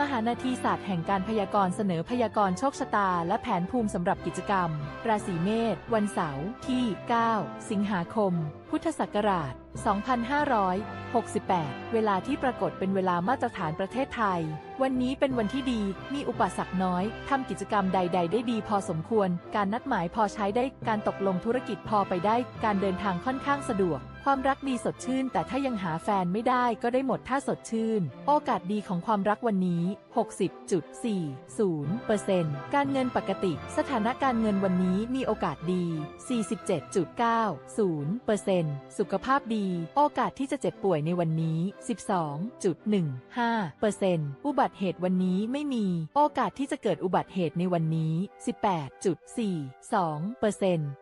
มหานาทีศาสตร์แห่งการพยากรณ์เสนอพยากรณ์โชคชะตา และแผนภูมิสำหรับกิจกรรม ราศีเมษวันเสาร์ที่ 9 สิงหาคม พุทธศักราช 2568 เวลาที่ปรากฏเป็นเวลามาตรฐานประเทศไทย วันนี้เป็นวันที่ดี มีอุปสรรคน้อย ทำกิจกรรมใด ๆ ได้ดีพอสมควร การนัดหมายพอใช้ได้ การตกลงธุรกิจพอไปได้ การเดินทางค่อนข้างสะดวก ความรักดีสดชื่น แต่ถ้ายังหาแฟนไม่ได้ก็ได้หมดถ้าสดชื่น โอกาสดีของความรักวันนี้ 60.40%การเงินปกติ สถานการเงินวันนี้มีโอกาสดี 47.90%สุขภาพดี โอกาสที่จะเจ็บป่วยในวันนี้ 12.15%อุบัติเหตุวันนี้ไม่มี โอกาสที่จะเกิดอุบัติเหตุในวันนี้ 18.42%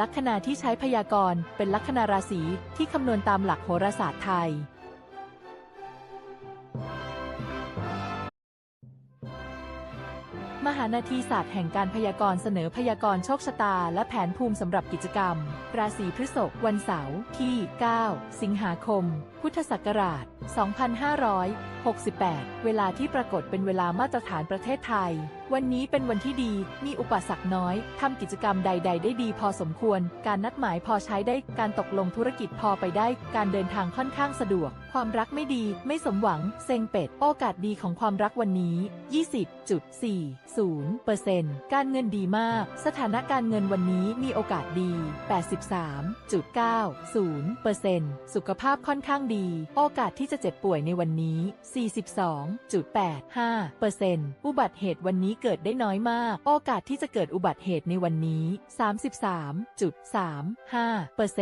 ลัคนาที่ใช้พยากรณ์เป็นลัคนาราศีที่คำนวณตามหลักโหราศาสตร์ไทย มหานาทีศาสตร์แห่งการพยากรณ์เสนอพยากรณ์โชคชะตา และแผนภูมิสำหรับกิจกรรม ราศีพฤษภวันเสาร์ที่ 9 สิงหาคม พุทธศักราช 2500 68 เวลาที่ปรากฏเป็นเวลามาตรฐานประเทศไทย วันนี้เป็นวันที่ดี มีอุปสรรคน้อย ทำกิจกรรมใด ๆ ได้ดีพอสมควร การนัดหมายพอใช้ได้ การตกลงธุรกิจพอไปได้ การเดินทางค่อนข้างสะดวก ความรักไม่ดี ไม่สมหวัง เซ็งเป็ด โอกาสดีของความรักวันนี้ 20.40%การเงินดีมาก สถานะการเงินวันนี้มีโอกาสดี 83.90%สุขภาพค่อนข้างดี โอกาสที่จะเจ็บป่วยในวันนี้42.85%อุบัติเหตุวันนี้เกิดได้น้อยมาก โอกาสที่จะเกิดอุบัติเหตุในวันนี้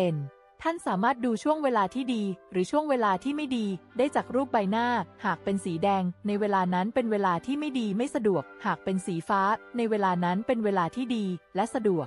33.35%ท่านสามารถดูช่วงเวลาที่ดี หรือช่วงเวลาที่ไม่ดี ได้จากรูปใบหน้า หากเป็นสีแดง ในเวลานั้นเป็นเวลาที่ไม่ดีไม่สะดวก หากเป็นสีฟ้า ในเวลานั้นเป็นเวลาที่ดี และสะดวก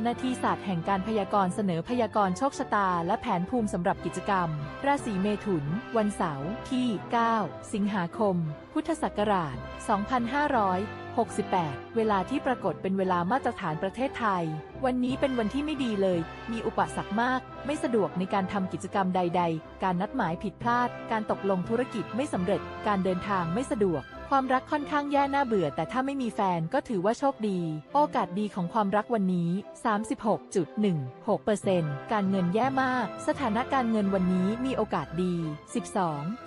หานาทีศาสตร์แห่งการพยากรณ์เสนอพยากรณ์โชคชะตา และแผนภูมิสำหรับกิจกรรม ราศีเมถุน วันเสาร์ที่ 9 สิงหาคม พุทธศักราช 2568 เวลาที่ปรากฏเป็นเวลามาตรฐานประเทศไทย วันนี้เป็นวันที่ไม่ดีเลย มีอุปสรรคมาก ไม่สะดวกในการทำกิจกรรมใด ๆ การนัดหมายผิดพลาด การตกลงธุรกิจไม่สำเร็จ การเดินทางไม่สะดวก ความรักค่อนข้างแย่น่าเบื่อ แต่ถ้าไม่มีแฟนก็ถือว่าโชคดี โอกาสดีของความรักวันนี้ 36.16%การเงินแย่มาก สถานการเงินวันนี้มีโอกาสดี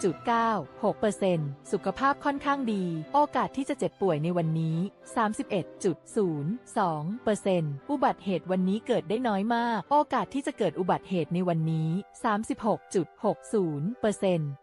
12.96%สุขภาพค่อนข้างดี โอกาสที่จะเจ็บป่วยในวันนี้ 31.02%อุบัติเหตุวันนี้เกิดได้น้อยมาก โอกาสที่จะเกิดอุบัติเหตุในวันนี้ 36.60%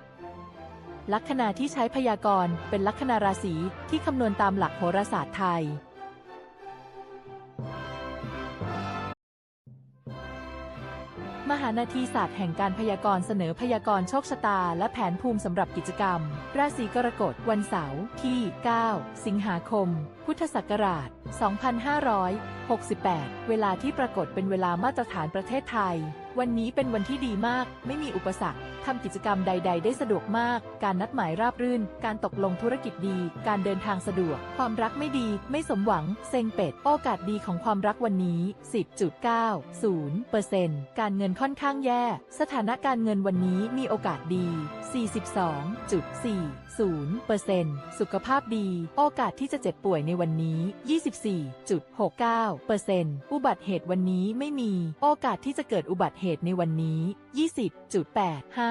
ลัคนาที่ใช้พยากรณ์เป็นลัคนาราศีที่คำนวณตามหลักโหราศาสตร์ไทย มหานาทีศาสตร์แห่งการพยากรณ์เสนอพยากรณ์โชคชะตา และแผนภูมิสำหรับกิจกรรม ราศีกรกฎวันเสาร์ที่ 9 สิงหาคม พุทธศักราช 2568 เวลาที่ปรากฏเป็นเวลามาตรฐานประเทศไทย วันนี้เป็นวันที่ดีมาก ไม่มีอุปสรรค ทำกิจกรรมใด ๆ ได้สะดวกมาก การนัดหมายราบรื่น การตกลงธุรกิจดี การเดินทางสะดวก ความรักไม่ดี ไม่สมหวัง เซ็งเป็ด โอกาสดีของความรักวันนี้ 10.90%การเงินค่อนข้างแย่ สถานะการเงินวันนี้มีโอกาสดี 42.40%สุขภาพดี โอกาสที่จะเจ็บป่วยในวันนี้ 24.69%อุบัติเหตุวันนี้ไม่มี โอกาสที่จะเกิดอุบัติเหตุในวันนี้ 20.85%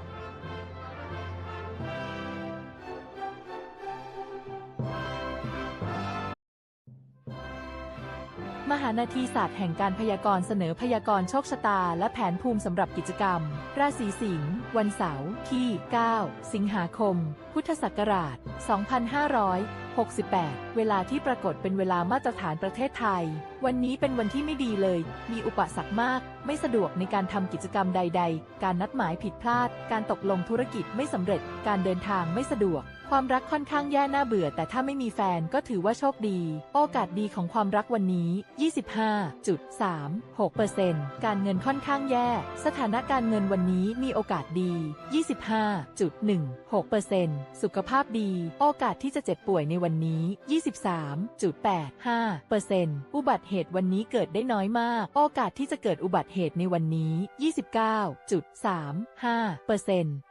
มหานาทีศาสตร์แห่งการพยากรณ์เสนอพยากรณ์โชคชะตา และแผนภูมิสำหรับกิจกรรม ราศีสิงห์วันเสาร์ที่ 9 สิงหาคม พุทธศักราช 2568 เวลาที่ปรากฏเป็นเวลามาตรฐานประเทศไทย วันนี้เป็นวันที่ไม่ดีเลย มีอุปสรรคมาก ไม่สะดวกในการทำกิจกรรมใด ๆ การนัดหมายผิดพลาด การตกลงธุรกิจไม่สำเร็จ การเดินทางไม่สะดวก ความรักค่อนข้างแย่น่าเบื่อ แต่ถ้าไม่มีแฟนก็ถือว่าโชคดี โอกาสดีของความรักวันนี้ 25.36%การเงินค่อนข้างแย่ สถานการเงินวันนี้มีโอกาสดี 25.16%สุขภาพดี โอกาสที่จะเจ็บป่วยในวันนี้ 23.85%อุบัติเหตุวันนี้เกิดได้น้อยมาก โอกาสที่จะเกิดอุบัติเหตุในวันนี้ 29.35%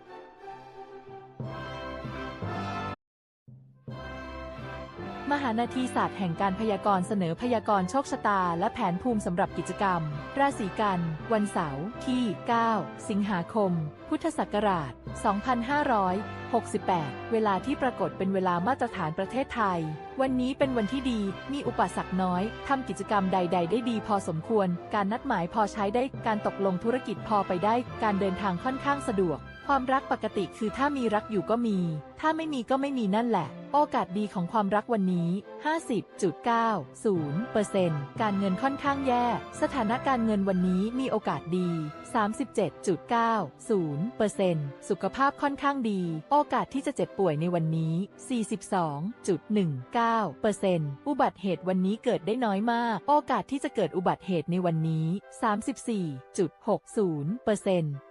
านาทีศาสตร์แห่งการพยากรณ์เสนอพยากรณ์โชคชะตา และแผนภูมิสำหรับกิจกรรม ราศีกัน วันเสาร์ที่ 9 สิงหาคม พุทธศักราช 2568 เวลาที่ปรากฏเป็นเวลามาตรฐานประเทศไทย วันนี้เป็นวันที่ดี มีอุปสรรคน้อย ทำกิจกรรมใด ๆ ได้ดีพอสมควร การนัดหมายพอใช้ได้ การตกลงธุรกิจพอไปได้ การเดินทางค่อนข้างสะดวก ความรักปกติคือถ้ามีรักอยู่ก็มี ถ้าไม่มีก็ไม่มีนั่นแหละ โอกาสดีของความรักวันนี้ 50.90%การเงินค่อนข้างแย่ สถานะการเงินวันนี้มีโอกาสดี 37.90%สุขภาพค่อนข้างดี โอกาสที่จะเจ็บป่วยในวันนี้ 42.19%อุบัติเหตุวันนี้เกิดได้น้อยมาก โอกาสที่จะเกิดอุบัติเหตุในวันนี้ 34.60%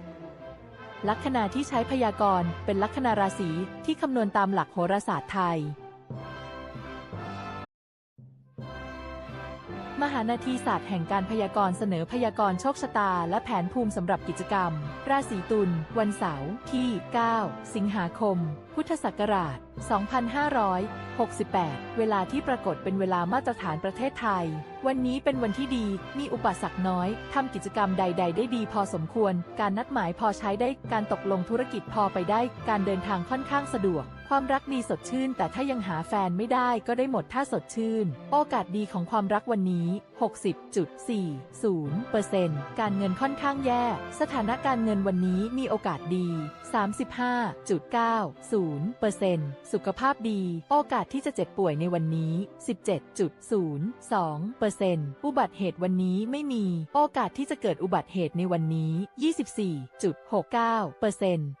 ลัคนาที่ใช้พยากรณ์เป็นลัคนาราศีที่คำนวณตามหลักโหราศาสตร์ไทย มหานาทีศาสตร์แห่งการพยากรณ์เสนอพยากรณ์โชคชะตา และแผนภูมิสำหรับกิจกรรม ราศีตุล วันเสาร์ที่ 9 สิงหาคม พุทธศักราช 2568 เวลาที่ปรากฏเป็นเวลามาตรฐานประเทศไทย วันนี้เป็นวันที่ดี มีอุปสรรคน้อย ทำกิจกรรมใด ๆ ได้ดีพอสมควร การนัดหมายพอใช้ได้ การตกลงธุรกิจพอไปได้ การเดินทางค่อนข้างสะดวก ความรักดีสดชื่น แต่ถ้ายังหาแฟนไม่ได้ก็ได้หมดถ้าสดชื่น โอกาสดีของความรักวันนี้ 60.40%การเงินค่อนข้างแย่ สถานะการเงินวันนี้มีโอกาสดี 35.90%สุขภาพดี โอกาสที่จะเจ็บป่วยในวันนี้ 17.02%อุบัติเหตุวันนี้ไม่มี โอกาสที่จะเกิดอุบัติเหตุในวันนี้ 24.69%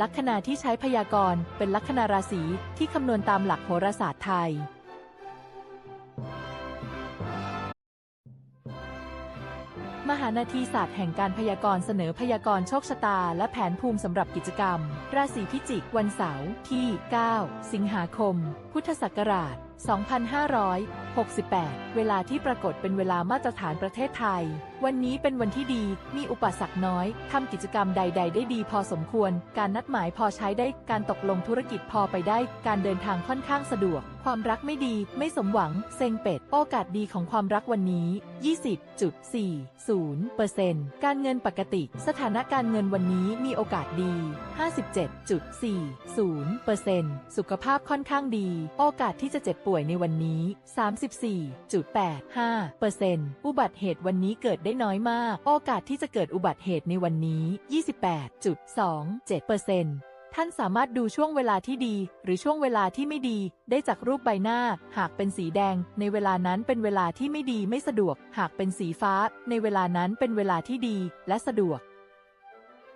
ลัคนาที่ใช้พยากรณ์เป็นลัคนาราศีที่คำนวณตามหลักโหราศาสตร์ไทย มหานาทีศาสตร์แห่งการพยากรณ์เสนอพยากรณ์โชคชะตา และแผนภูมิสำหรับกิจกรรม ราศีพิจิกวันเสาร์ที่ 9 สิงหาคม พุทธศักราช 2568 เวลาที่ปรากฏเป็นเวลามาตรฐานประเทศไทย วันนี้เป็นวันที่ดี มีอุปสรรคน้อย ทำกิจกรรมใด ๆ ได้ดีพอสมควร การนัดหมายพอใช้ได้ การตกลงธุรกิจพอไปได้ การเดินทางค่อนข้างสะดวก ความรักไม่ดี ไม่สมหวัง เซ็งเป็ด โอกาสดีของความรักวันนี้ 20.40%การเงินปกติ สถานะการเงินวันนี้มีโอกาสดี 57.40%สุขภาพค่อนข้างดีโอกาสที่จะเจ็บป่วยในวันนี้ 34.85%อุบัติเหตุวันนี้เกิดได้น้อยมาก โอกาสที่จะเกิดอุบัติเหตุในวันนี้ 28.27%ท่านสามารถดูช่วงเวลาที่ดี หรือช่วงเวลาที่ไม่ดี ได้จากรูปใบหน้า หากเป็นสีแดง ในเวลานั้นเป็นเวลาที่ไม่ดีไม่สะดวก หากเป็นสีฟ้า ในเวลานั้นเป็นเวลาที่ดี และสะดวก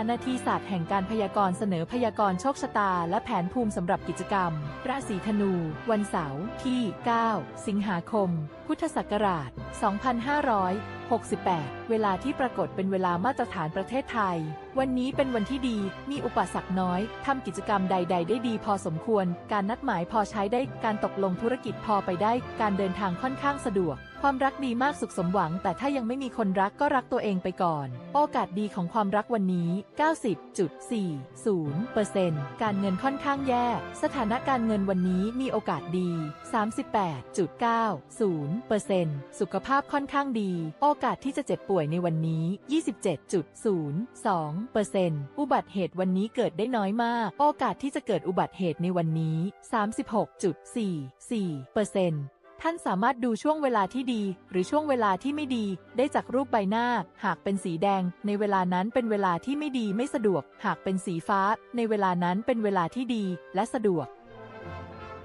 านาทีศาสตร์แห่งการพยากรณ์เสนอพยากรณ์โชคชะตา และแผนภูมิสำหรับกิจกรรม ราศีธนู วันเสาร์ที่ 9 สิงหาคม พุทธศักราช 2568 เวลาที่ปรากฏเป็นเวลามาตรฐานประเทศไทย วันนี้เป็นวันที่ดี มีอุปสรรคน้อย ทำกิจกรรมใด ๆ ได้ดีพอสมควร การนัดหมายพอใช้ได้ การตกลงธุรกิจพอไปได้ การเดินทางค่อนข้างสะดวก ความรักดีมากสุขสมหวัง แต่ถ้ายังไม่มีคนรักก็รักตัวเองไปก่อน โอกาสดีของความรักวันนี้ 90.40%การเงินค่อนข้างแย่ สถานการเงินวันนี้มีโอกาสดี 38.9 0 3%สุขภาพค่อนข้างดี โอกาสที่จะเจ็บป่วยในวันนี้ 27.02%อุบัติเหตุวันนี้เกิดได้น้อยมาก โอกาสที่จะเกิดอุบัติเหตุในวันนี้ 36.44%ท่านสามารถดูช่วงเวลาที่ดี หรือช่วงเวลาที่ไม่ดี ได้จากรูปใบหน้า หากเป็นสีแดง ในเวลานั้นเป็นเวลาที่ไม่ดีไม่สะดวก หากเป็นสีฟ้า ในเวลานั้นเป็นเวลาที่ดี และสะดวก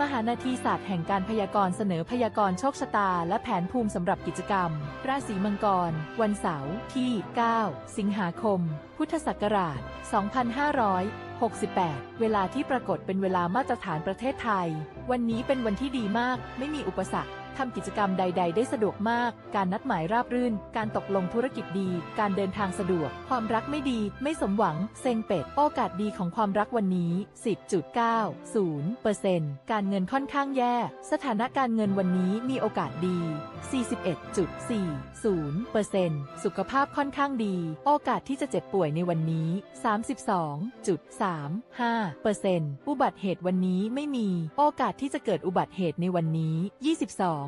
มหานาทีศาสตร์แห่งการพยากรณ์เสนอพยากรณ์โชคชะตา และแผนภูมิสำหรับกิจกรรม ราศีมังกร วันเสาร์ที่ 9 สิงหาคม พุทธศักราช 2568 เวลาที่ปรากฏเป็นเวลามาตรฐานประเทศไทย วันนี้เป็นวันที่ดีมาก ไม่มีอุปสรรค ทำกิจกรรมใด ๆ ได้สะดวกมาก การนัดหมายราบรื่น การตกลงธุรกิจดี การเดินทางสะดวก ความรักไม่ดี ไม่สมหวัง เซ็งเป็ด โอกาสดีของความรักวันนี้ 10.90%การเงินค่อนข้างแย่ สถานะการเงินวันนี้มีโอกาสดี 41.40%สุขภาพค่อนข้างดี โอกาสที่จะเจ็บป่วยในวันนี้ 32.35%อุบัติเหตุวันนี้ไม่มี โอกาสที่จะเกิดอุบัติเหตุในวันนี้ 22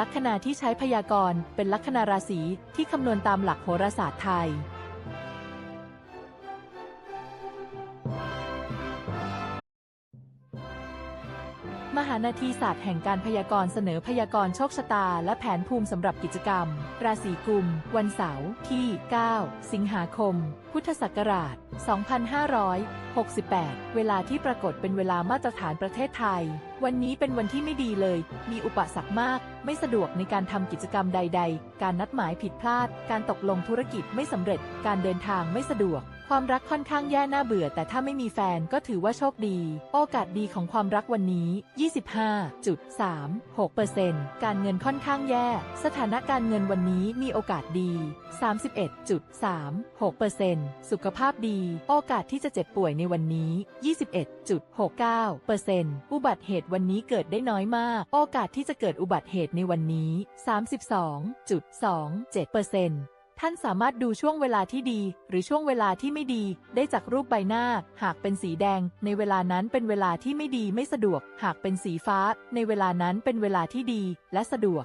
ลัคนาที่ใช้พยากรณ์เป็นลัคนาราศีที่คำนวณตามหลักโหราศาสตร์ไทย มหานาทีศาสตร์แห่งการพยากรณ์เสนอพยากรณ์โชคชะตา และแผนภูมิสำหรับกิจกรรม ราศีกุม วันเสาร์ที่ 9 สิงหาคม พุทธศักราช 2500 68 เวลาที่ปรากฏเป็นเวลามาตรฐานประเทศไทย วันนี้เป็นวันที่ไม่ดีเลย มีอุปสรรคมาก ไม่สะดวกในการทำกิจกรรมใด ๆ การนัดหมายผิดพลาด การตกลงธุรกิจไม่สำเร็จ การเดินทางไม่สะดวก ความรักค่อนข้างแย่น่าเบื่อ แต่ถ้าไม่มีแฟนก็ถือว่าโชคดี โอกาสดีของความรักวันนี้ 25.36%การเงินค่อนข้างแย่ สถานะการเงินวันนี้มีโอกาสดี 31.36%สุขภาพดี โอกาสที่จะเจ็บป่วยในวันนี้ 21.69%อุบัติเหตุวันนี้เกิดได้น้อยมาก โอกาสที่จะเกิดอุบัติเหตุในวันนี้ 32.27%ท่านสามารถดูช่วงเวลาที่ดี หรือช่วงเวลาที่ไม่ดี ได้จากรูปใบหน้า หากเป็นสีแดง ในเวลานั้นเป็นเวลาที่ไม่ดีไม่สะดวก หากเป็นสีฟ้า ในเวลานั้นเป็นเวลาที่ดี และสะดวก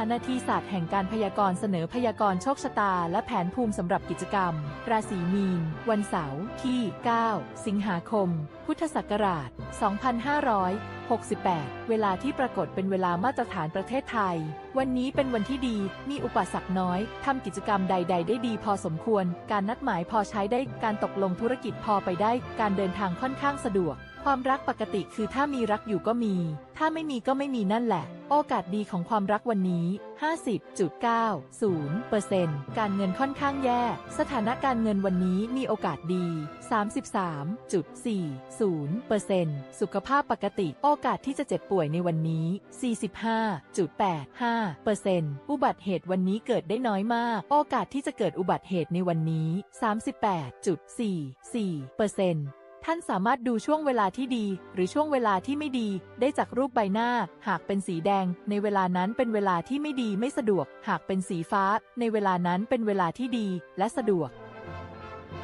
านาทีศาสตร์แห่งการพยากรณ์เสนอพยากรณ์โชคชะตา และแผนภูมิสำหรับกิจกรรม ราศีมีน วันเสาร์ที่ 9 สิงหาคม พุทธศักราช 2568 เวลาที่ปรากฏเป็นเวลามาตรฐานประเทศไทยวันนี้เป็นวันที่ดี มีอุปสรรคน้อย ทำกิจกรรมใด ๆ ได้ดีพอสมควร การนัดหมายพอใช้ได้ การตกลงธุรกิจพอไปได้ การเดินทางค่อนข้างสะดวก ความรักปกติคือถ้ามีรักอยู่ก็มี ถ้าไม่มีก็ไม่มีนั่นแหละ โอกาสดีของความรักวันนี้ 50.90%การเงินค่อนข้างแย่ สถานะการเงินวันนี้มีโอกาสดี 33.40%สุขภาพปกติ โอกาสที่จะเจ็บป่วยในวันนี้ 45.85%อุบัติเหตุวันนี้เกิดได้น้อยมาก โอกาสที่จะเกิดอุบัติเหตุในวันนี้ 38.44%ท่านสามารถดูช่วงเวลาที่ดี หรือช่วงเวลาที่ไม่ดี ได้จากรูปใบหน้า หากเป็นสีแดง ในเวลานั้นเป็นเวลาที่ไม่ดีไม่สะดวก หากเป็นสีฟ้า ในเวลานั้นเป็นเวลาที่ดี และสะดวก